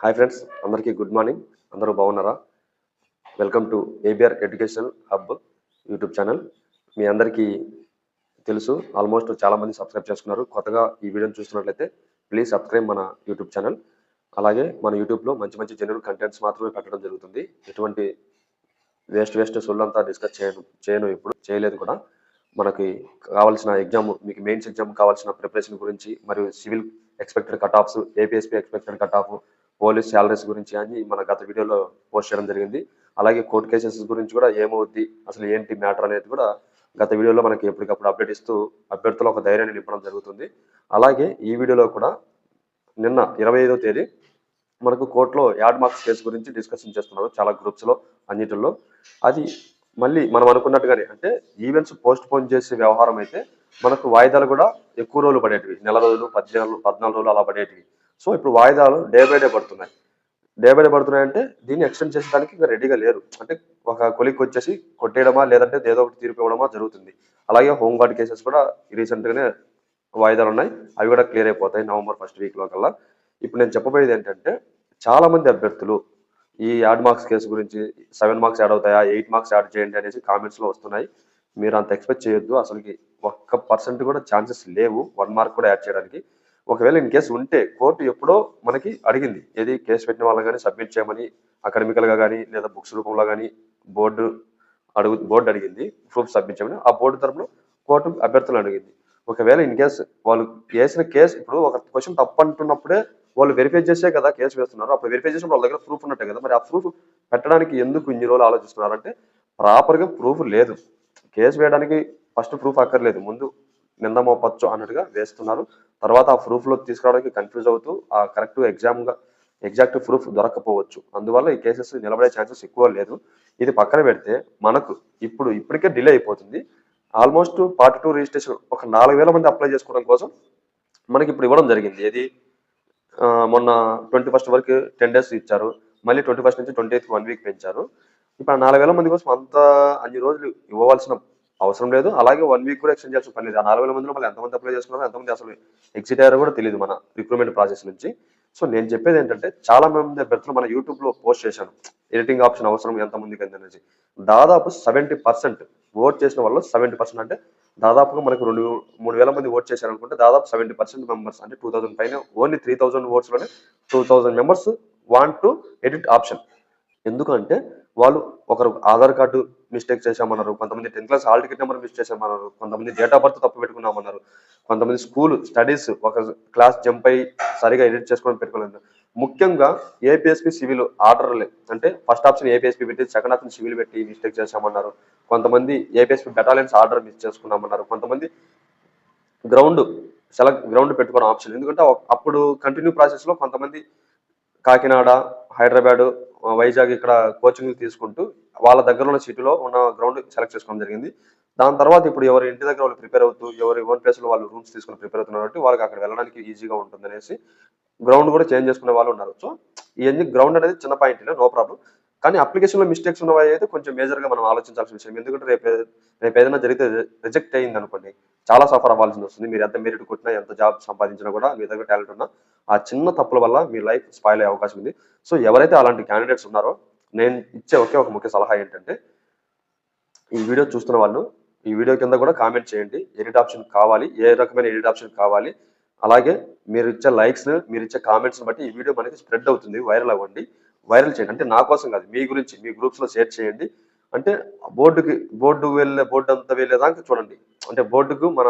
Hi friends అందరికీ good morning అందరూ బాగున్నారా? Welcome to ABR educational hub YouTube channel మీ అందరికీ తెలుసు ఆల్మోస్ట్ చాలామంది సబ్స్క్రైబ్ చేసుకున్నారు. కొత్తగా ఈ వీడియోని చూస్తున్నట్లయితే ప్లీజ్ సబ్స్క్రైబ్ మన యూట్యూబ్ ఛానల్ అలాగే మన యూట్యూబ్లో మంచి మంచి జనరల్ కంటెంట్స్ మాత్రమే పెట్టడం జరుగుతుంది. ఎటువంటి వేస్ట్ వేస్ట్ సొల్లంతా డిస్కస్ చేయను చేయను ఇప్పుడు చేయలేదు కూడా. మనకి కావాల్సిన ఎగ్జామ్ మీకు మెయిన్స్ ఎగ్జామ్ కావాల్సిన ప్రిపరేషన్ గురించి మరియు civil expected cut offs APSP expected cut off police salaries గురించి అని మన గత వీడియోలో పోస్ట్ చేయడం జరిగింది. అలాగే కోర్టు కేసెస్ గురించి కూడా ఏమవుద్ది అసలు ఏంటి మ్యాటర్ అనేది కూడా గత వీడియోలో మనకి ఎప్పటికప్పుడు అప్డేట్ ఇస్తూ అభ్యర్థులు ఒక ధైర్యాన్ని నింపడం జరుగుతుంది. అలాగే ఈ వీడియోలో కూడా నిన్న ఇరవై ఐదో తేదీ మనకు కోర్టులో యాడ్ మార్క్స్ కేసు గురించి డిస్కషన్ చేస్తున్నారు చాలా గ్రూప్స్లో అన్నిటిలో. అది మళ్ళీ మనం అనుకున్నట్టుగానే అంటే ఈవెంట్స్ పోస్ట్ పోన్ చేసే వ్యవహారం అయితే మనకు వాయిదాలు కూడా ఎక్కువ రోజులు పడేటివి నెల రోజులు పద్నాలుగు పద్నాలుగు రోజులు అలా పడేటివి. సో ఇప్పుడు వాయిదాలు డే బై డే పడుతున్నాయి. డే బై డే పడుతున్నాయంటే దీన్ని ఎక్స్టెండ్ చేసేదానికి ఇంకా రెడీగా లేరు. అంటే ఒక కొలిక్ వచ్చేసి కొట్టేయడమా లేదంటే ఏదో ఒకటి తీర్పు ఇవ్వడమా జరుగుతుంది. అలాగే హోంగార్డ్ కేసెస్ కూడా రీసెంట్గానే వాయిదాలు ఉన్నాయి. అవి కూడా క్లియర్ అయిపోతాయి నవంబర్ ఫస్ట్ వీక్లో కల్లా ఇప్పుడు నేను చెప్పబోయేది ఏంటంటే చాలామంది అభ్యర్థులు ఈ యాడ్ మార్క్స్ కేసు గురించి సెవెన్ మార్క్స్ యాడ్ అవుతాయా ఎయిట్ మార్క్స్ యాడ్ చేయండి అనేసి కామెంట్స్లో వస్తున్నాయి. మీరు అంత ఎక్స్పెక్ట్ చేయొద్దు. అసలుకి ఒక్క పర్సెంట్ కూడా ఛాన్సెస్ లేవు. వన్ మార్క్ కూడా యాడ్ చేయడానికి. ఒకవేళ ఇన్ కేసు ఉంటే కోర్టు ఎప్పుడో మనకి అడిగింది. ఏది కేసు పెట్టిన వాళ్ళని కానీ సబ్మిట్ చేయమని అకాడమికల్గా కానీ లేదా బుక్స్ రూపంలో కానీ బోర్డు అడుగు బోర్డు అడిగింది ప్రూఫ్ సబ్మిట్ చేయమని. ఆ బోర్డు తరపున కోర్టు అభ్యర్థులు అడిగింది. ఒకవేళ ఇన్ కేసు వాళ్ళు వేసిన కేసు ఇప్పుడు ఒక క్వశ్చన్ తప్పు అంటున్నప్పుడే వాళ్ళు వెరిఫై చేసే కదా కేసు వేస్తున్నారు. అప్పుడు వెరిఫై చేసినప్పుడు వాళ్ళ దగ్గర ప్రూఫ్ ఉన్నట్టే కదా. మరి ఆ ప్రూఫ్ పెట్టడానికి ఎందుకు ఇన్ని రోజులు ఆలోచిస్తున్నారు అంటే ప్రాపర్గా ప్రూఫ్ లేదు. కేసు వేయడానికి ఫస్ట్ ప్రూఫ్ అక్కర్లేదు. ముందు నింద మోపచ్చు అన్నట్టుగా వేస్తున్నారు. తర్వాత ఆ ప్రూఫ్లో తీసుకురావడానికి కన్ఫ్యూజ్ అవుతూ ఆ కరెక్ట్ ఎగ్జామ్గా ఎగ్జాక్ట్ ప్రూఫ్ దొరకకపోవచ్చు. అందువల్ల ఈ కేసెస్ నిలబడే ఛాన్సెస్ ఎక్కువ లేదు. ఇది పక్కన పెడితే మనకు ఇప్పుడు ఇప్పటికే డిలే అయిపోతుంది. ఆల్మోస్ట్ పార్ట్ టూ రిజిస్ట్రేషన్ ఒక నాలుగు వేల మంది అప్లై చేసుకోవడం కోసం మనకి ఇప్పుడు ఇవ్వడం జరిగింది. ఏది? మొన్న ట్వంటీ ఫస్ట్ వరకు టెన్ డేస్ ఇచ్చారు. మళ్ళీ ట్వంటీ ఫస్ట్ నుంచి ట్వంటీ ఎయిత్ వన్ వీక్ పెంచారు. ఇప్పుడు నాలుగు వేల మంది కోసం అంత అన్ని రోజులు ఇవ్వవలసిన అవసరం లేదు. అలాగే వన్ వీక్ కూడా ఎక్స్టెండ్ చేయాల్సిన పని లేదు. ఆ నాలుగు వేల మందిలో మళ్ళీ ఎంతమంది అప్లై చేసుకున్నారో ఎంతమంది అసలు ఎగ్జిట్ అయ్యారో కూడా తెలియదు మన రిక్రూట్మెంట్ ప్రాసెస్ నుంచి. సో నేను చెప్పేది ఏంటంటే చాలా మంది అభ్యర్థులు మన యూట్యూబ్లో పోస్ట్ చేశాను ఎడిటింగ్ ఆప్షన్ అవసరం ఎంతమందికి ఎంత అనేసి దాదాపు సెవెంటీ పర్సెంట్ ఓట్ చేసిన వాళ్ళు సెవెంటీ పర్సెంట్ అంటే దాదాపుగా మనకు రెండు మూడు వేల మంది ఓట్ చేశారు అనుకుంటే దాదాపు సెవెంటీ పర్సెంట్ మెంబర్స్ అంటే టూ థౌసండ్ పైన only three thousand ఓట్స్లోనే two thousand members want to edit option ఎందుకంటే వాళ్ళు ఒకరు ఆధార్ కార్డు మిస్టేక్ చేశామన్నారు కొంతమంది tenth class hall ticket number miss చేశామన్నారు కొంతమంది డేట్ ఆఫ్ బర్త్ తప్పు పెట్టుకున్నామన్నారు కొంతమంది స్కూల్ స్టడీస్ ఒక క్లాస్ జంప్ అయి సరిగా ఎడిట్ చేసుకొని పెట్టుకోలేదు. ముఖ్యంగా ఏపీఎస్పీ సివిల్ ఆర్డర్లే. అంటే ఫస్ట్ ఆప్షన్ ఏపీఎస్పీ పెట్టి సెకండ్ ఆప్షన్ సివిల్ పెట్టి మిస్టేక్ చేశామన్నారు. కొంతమంది ఏపీఎస్పీ బెటాలియన్స్ ఆర్డర్ మిస్ చేసుకున్నామన్నారు. కొంతమంది గ్రౌండ్ సెలెక్ట్ గ్రౌండ్ పెట్టుకోవడం ఆప్షన్ ఎందుకంటే అప్పుడు కంటిన్యూ ప్రాసెస్లో కొంతమంది కాకినాడ హైదరాబాద్ వైజాగ్ ఇక్కడ కోచింగ్ తీసుకుంటూ వాళ్ళ దగ్గర ఉన్న సిటీలో ఉన్న గ్రౌండ్ సెలెక్ట్ చేసుకోవడం జరిగింది. దాని తర్వాత ఇప్పుడు ఎవరి ఇంటి దగ్గర వాళ్ళు ప్రిపేర్ అవుతూ ఎవరి ఓన్ ప్లేస్లో వాళ్ళు రూమ్స్ తీసుకుని ప్రిపేర్ అవుతున్నారు కాబట్టి వాళ్ళకి అక్కడ వెళ్ళడానికి ఈజీగా ఉంటుంది అనేసి గ్రౌండ్ కూడా చేంజ్ చేసుకునే వాళ్ళు ఉన్నారు. సో ఇవన్నీ గ్రౌండ్ అనేది చిన్న పాయింట్ నో ప్రాబ్లం కానీ అప్లికేషన్లో మిస్టేక్స్ ఉన్నవి అయితే కొంచెం మేజర్గా మనం ఆలోచించాల్సిన విషయం. ఎందుకంటే రేపు రేపు ఏదైనా జరిగితే రిజెక్ట్ అయింది అనుకోండి చాలా సఫర్ అవ్వాల్సి వస్తుంది. మీరు ఎంత మెరిట్ కొట్టినా ఎంత జాబ్ సంపాదించినా కూడా మీ దగ్గర టాలెంట్ ఉన్నా ఆ చిన్న తప్పుల వల్ల మీ లైఫ్ స్పాయిల్ అయ్యే అవకాశం ఉంది. సో ఎవరైతే అలాంటి క్యాండిడేట్స్ ఉన్నారో నేను ఇచ్చే ఒకే ఒక ముఖ్య సలహా ఏంటంటే ఈ వీడియో చూస్తున్న వాళ్ళు ఈ వీడియో కింద కూడా కామెంట్ చేయండి. ఎడిట్ ఆప్షన్ కావాలి. ఏ రకమైన ఎడిట్ ఆప్షన్ కావాలి. అలాగే మీరు ఇచ్చే లైక్స్ మీరు ఇచ్చే కామెంట్స్ బట్టి ఈ వీడియో మనకి స్ప్రెడ్ అవుతుంది వైరల్ అవ్వండి. వైరల్ చేయండి. అంటే నా కోసం కాదు మీ గురించి మీ గ్రూప్స్లో షేర్ చేయండి. అంటే బోర్డుకి బోర్డు వెళ్ళే బోర్డు అంతా వెళ్ళేదాకా చూడండి. అంటే బోర్డుకు మన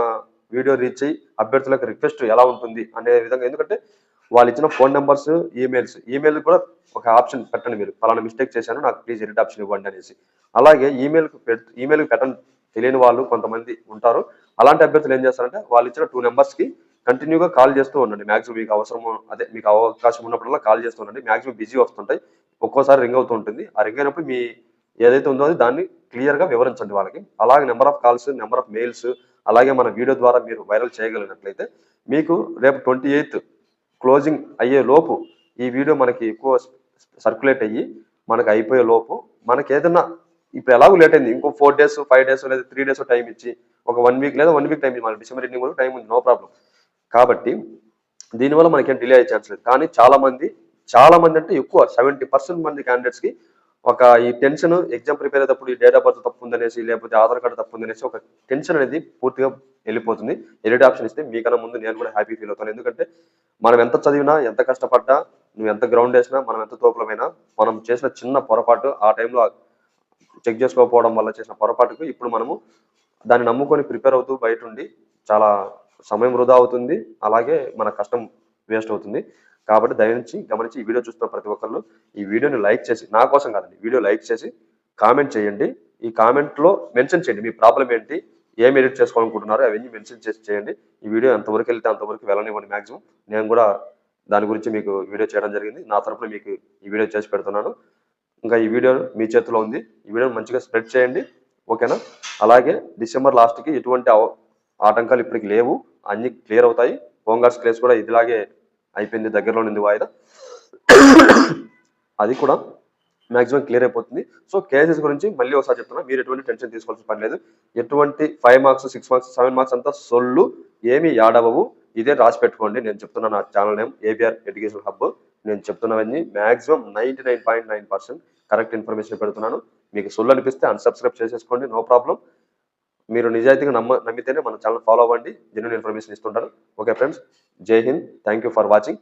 వీడియో రీచ్ అయ్యి అభ్యర్థులకు రిక్వెస్ట్ ఎలా ఉంటుంది అనే విధంగా. ఎందుకంటే వాళ్ళు ఇచ్చిన ఫోన్ నెంబర్స్ ఈమెయిల్స్ ఈమెయిల్ కూడా ఒక ఆప్షన్ పెట్టండి మీరు. ఫలానా మిస్టేక్ చేశాను నాకు ప్లీజ్ ఎడిట్ ఆప్షన్ ఇవ్వండి అనేసి. అలాగే ఈమెయిల్కి పెట్ ఈమెయిల్కి పెట్టండి. తెలియని వాళ్ళు కొంతమంది ఉంటారు. అలాంటి అభ్యర్థులు ఏం చేస్తారంటే వాళ్ళు ఇచ్చిన టూ నెంబర్స్కి కంటిన్యూగా కాల్ చేస్తూ ఉండండి. మ్యాక్సిమం మీకు అవసరం అదే మీకు అవకాశం ఉన్నప్పుడల్లా కాల్ చేస్తూ ఉండండి. మ్యాక్సిమం బిజీ వస్తుంటాయి. ఒక్కోసారి రింగ్ అవుతూ ఉంటుంది. ఆ రింగ్ అయినప్పుడు మీ ఏదైతే ఉందో అది దాన్ని క్లియర్గా వివరించండి వాళ్ళకి. అలాగే number of calls number of mails అలాగే మన వీడియో ద్వారా మీరు వైరల్ చేయగలిగినట్లయితే మీకు రేపు ట్వంటీ ఎయిత్ క్లోజింగ్ అయ్యే లోపు ఈ వీడియో మనకి ఎక్కువ సర్క్యులేట్ అయ్యి మనకి అయిపోయే లోపు మనకి ఏదైనా ఇప్పుడు ఎలాగో లేట్ అయింది. ఇంకో ఫోర్ డేస్ ఫైవ్ డేస్ లేదా త్రీ డేస్ టైం ఇచ్చి ఒక వన్ వీక్ లేదా వన్ వీక్ టైం మన డిసెంబర్ ఎండింగ్ వరకు టైం ఉంది. No problem. కాబట్టి దీనివల్ల మనకేం డిలే అయ్యే ఛాన్స్ లేదు. కానీ చాలా మంది చాలా మంది అంటే ఎక్కువ సెవెంటీ పర్సెంట్ మంది candidates కి ఒక ఈ టెన్షన్ ఎగ్జామ్ ప్రిపేర్ అయ్యేటప్పుడు ఈ డేట్ ఆఫ్ బర్త్ తప్పు ఉందనేసి లేకపోతే ఆధార్ కార్డు తప్పు ఉందనేసి ఒక టెన్షన్ అనేది పూర్తిగా వెళ్ళిపోతుంది. ఎడిట్ ఆప్షన్ ఇస్తే మీకన్నా ముందు నేను కూడా హ్యాపీ ఫీల్ అవుతాను. ఎందుకంటే మనం ఎంత చదివినా ఎంత కష్టపడ్డా నువ్వు ఎంత గ్రౌండ్ వేసినా మనం ఎంత తోపులమైనా మనం చేసిన చిన్న పొరపాటు ఆ టైంలో చెక్ చేసుకోకపోవడం వల్ల చేసిన పొరపాటుకు ఇప్పుడు మనము దాన్ని నమ్ముకొని ప్రిపేర్ అవుతూ బయట ఉండి చాలా సమయం వృధా అవుతుంది. అలాగే మన కష్టం వేస్ట్ అవుతుంది. కాబట్టి దయచేసి గమనించి ఈ వీడియో చూస్తున్న ప్రతి ఒక్కళ్ళు ఈ వీడియోని లైక్ చేసి నా కోసం కాదండి వీడియో లైక్ చేసి కామెంట్ చేయండి. ఈ కామెంట్లో మెన్షన్ చేయండి మీ ప్రాబ్లం ఏంటి ఏం ఎడిట్ చేసుకోవాలనుకుంటున్నారో అవన్నీ మెన్షన్ చేసి చేయండి. ఈ వీడియో ఎంతవరకు వెళ్తే అంతవరకు వెళ్ళనివ్వండి మ్యాక్సిమం నేను కూడా దాని గురించి మీకు వీడియో చేయడం జరిగింది. నా తరఫున మీకు ఈ వీడియో చేసి పెడుతున్నాను. ఇంకా ఈ వీడియో మీ చేతిలో ఉంది. ఈ వీడియోని మంచిగా స్ప్రెడ్ చేయండి. ఓకేనా? అలాగే డిసెంబర్ లాస్ట్కి ఎటువంటి అవ- ఆటంకాలు ఇప్పటికి లేవు. అన్ని క్లియర్ అవుతాయి. హోంగార్డ్స్ క్లేస్ కూడా ఇదిలాగే అయిపోయింది. దగ్గరలో ఉంది వాయిదా. అది కూడా మాక్సిమం క్లియర్ అయిపోతుంది. సో కేసెస్ గురించి మళ్ళీ ఒకసారి చెప్తున్నా. మీరు ఎటువంటి టెన్షన్ తీసుకోవాల్సిన పని లేదు. ఎటువంటి five marks six marks seven marks అంతా సొల్లు ఏమి యాడవవు ఇదే రాసి పెట్టుకోండి. నేను చెప్తున్నా నా channel name ABR education hub. నేను చెప్తున్నవన్నీ maximum ninety nine point nine percent correct information పెడుతున్నాను. మీకు సొల్లు అనిపిస్తే అన్సబ్స్క్రైబ్ చేసేసుకోండి. No problem. మీరు నిజాయితీగా నమ్మ నమ్మితేనే మన ఛానల్ ఫాలో అవ్వండి. జెన్యున్ ఇన్ఫర్మేషన్ ఇస్తుంటారు. Okay friends Jai Hind thank you for watching